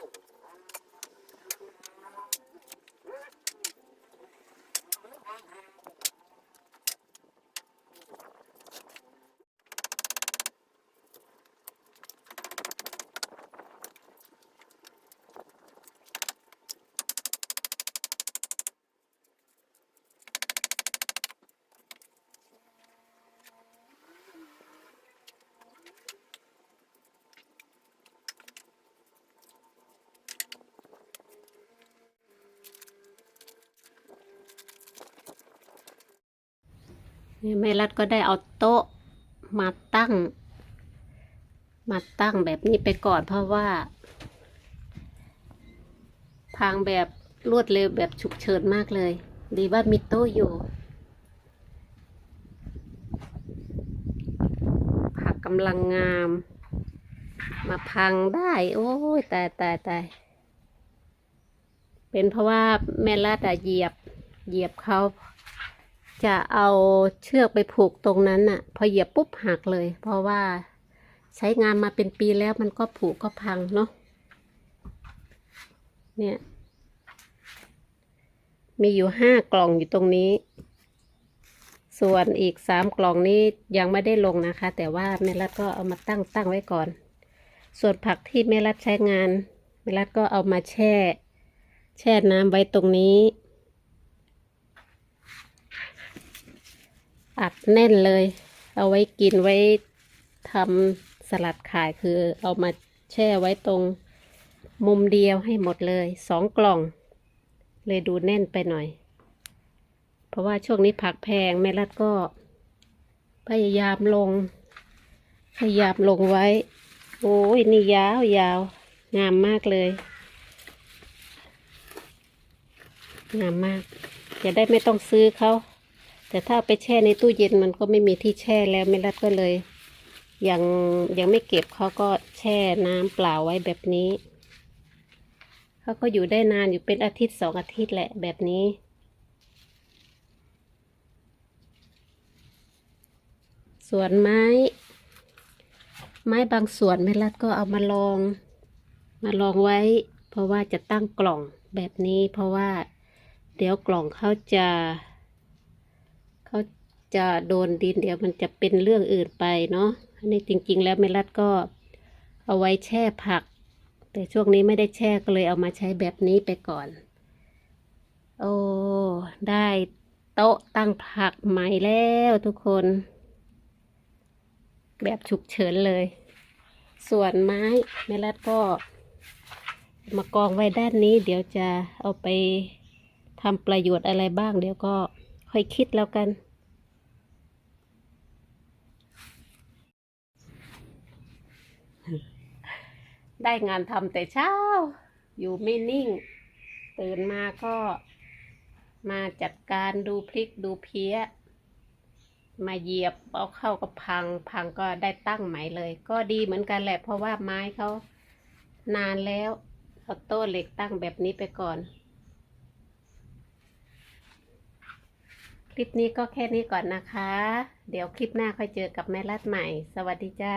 Thank you. นี่แม่รัดก็ได้เอาโต๊ะมาตั้ง มาตั้งแบบนี้ไปก่อนเพราะว่า ทางแบบรวดเร็วแบบฉุกเฉินมากเลย ดีว่ามีโต๊ะอยู่ ผักกำลังงาม มาพังได้ โอ้ยตายตายตายเป็นเพราะว่าแม่รัดเหยียบเหยียบเขา จะเอาเชือกไปผูกตรงนั้นน่ะ พอเหยียบปุ๊บหักเลย เพราะว่าใช้งานมาเป็นปีแล้วมันก็ผุก็พังเนาะเนี่ย มีอยู่ห้ากล่องอยู่ตรงนี้ ส่วนอีกสามกล่องนี้ยังไม่ได้ลงนะคะ แต่ว่าแม่รัดก็เอามาตั้งตั้งไว้ก่อน ส่วนผักที่แม่รัดใช้งานแม่รัดก็เอามาแช่ แช่น้ำไว้ตรงนี้ อัดแน่นเลย เอาไว้กินไว้ทำสลัดขายคือเอามาแช่ไว้ตรงมุมเดียวให้หมดเลยสองกล่อง เลยดูแน่นไปหน่อย เพราะว่าช่วงนี้ผักแพงแม่รัดก็ พยายามลง พยายามลงไว้ โอ้ยนี่ยาวยาว งามมากเลย งามมาก จะได้ไม่ต้องซื้อเขา แต่ถ้าเอาไปแช่ในตู้เย็นมันก็ไม่มีที่แช่แล้วไม่รัดก็เลย ยังยังไม่เก็บเขาก็แช่น้ำเปล่าไว้แบบนี้เขาก็อยู่ได้นานอยู่เป็นอาทิตย์สองอาทิตย์แหละแบบนี้ ส่วนไม้ ไม้บางส่วนแม่รัดก็เอามาลอง มาลองไว้ เพราะว่าจะตั้งกล่องแบบนี้ เพราะว่า เดี๋ยวกล่องเขาจะ จะโดนดินเดี๋ยวมันจะเป็นเรื่องอื่นไปเนาะอันนี้จริง ๆ แล้วเมลัดก็เอาไว้แช่ผัก แต่ช่วงนี้ไม่ได้แช่ก็เลยเอามาใช้แบบนี้ไปก่อน โอ้ได้โต๊ะตั้งผักใหม่แล้วทุกคน แบบฉุกเฉินเลย ส่วนไม้เมลัดก็มากองไว้ด้านนี้ เดี๋ยวจะเอาไปทำประโยชน์อะไรบ้าง เดี๋ยวก็ค่อยคิดแล้วกัน ได้งานทำแต่เช้า อยู่ไม่นิ่ง ตื่นมาก็มาจัดการดูพริกดูเพี้ย มาเหยียบเอาเข้าก็พังพังก็ได้ตั้งใหม่เลย ก็ดีเหมือนกันแหละ เพราะว่าไม้เขานานแล้วเอาโต้เหล็กตั้งแบบนี้ไปก่อน คลิปนี้ก็แค่นี้ก่อนนะคะ เดี๋ยวคลิปหน้าค่อยเจอกับแม่รัดใหม่ สวัสดีจ้า